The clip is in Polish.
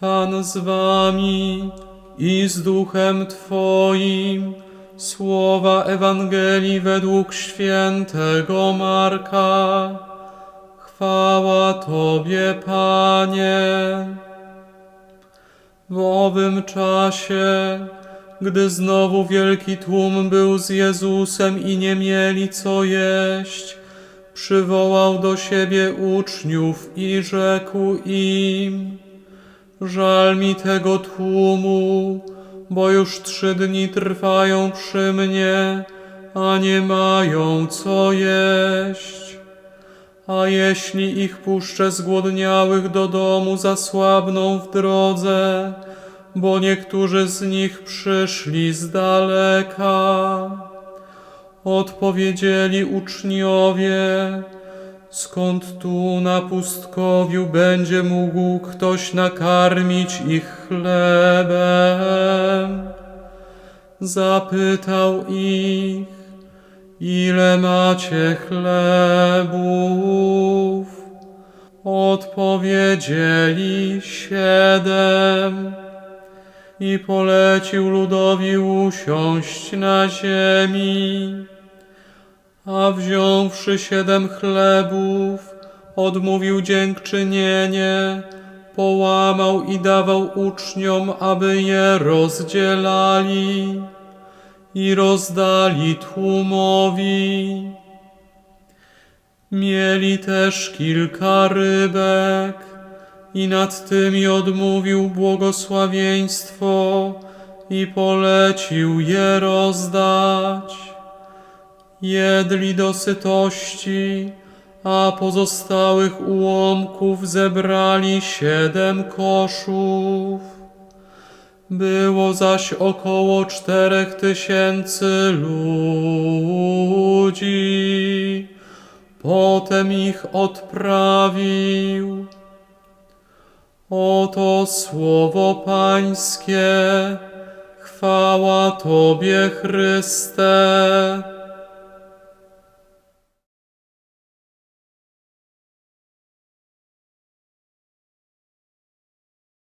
Pan z wami i z duchem Twoim. Słowa Ewangelii według świętego Marka. Chwała Tobie, Panie. W owym czasie, gdy znowu wielki tłum był z Jezusem i nie mieli co jeść, przywołał do siebie uczniów i rzekł im: Żal mi tego tłumu, bo już trzy dni trwają przy mnie, a nie mają co jeść. A jeśli ich puszczę zgłodniałych do domu, zasłabną w drodze, bo niektórzy z nich przyszli z daleka. Odpowiedzieli uczniowie, skąd tu na pustkowiu będzie mógł ktoś nakarmić ich chlebem? Zapytał ich, ile macie chlebów? Odpowiedzieli siedem i polecił ludowi usiąść na ziemi. A wziąwszy siedem chlebów, odmówił dziękczynienie, połamał i dawał uczniom, aby je rozdzielali i rozdali tłumowi. Mieli też kilka rybek i nad tymi odmówił błogosławieństwo i polecił je rozdać. Jedli do sytości, a pozostałych ułomków zebrali siedem koszów. Było zaś około czterech tysięcy ludzi. Potem ich odprawił. Oto słowo Pańskie. Chwała Tobie, Chryste.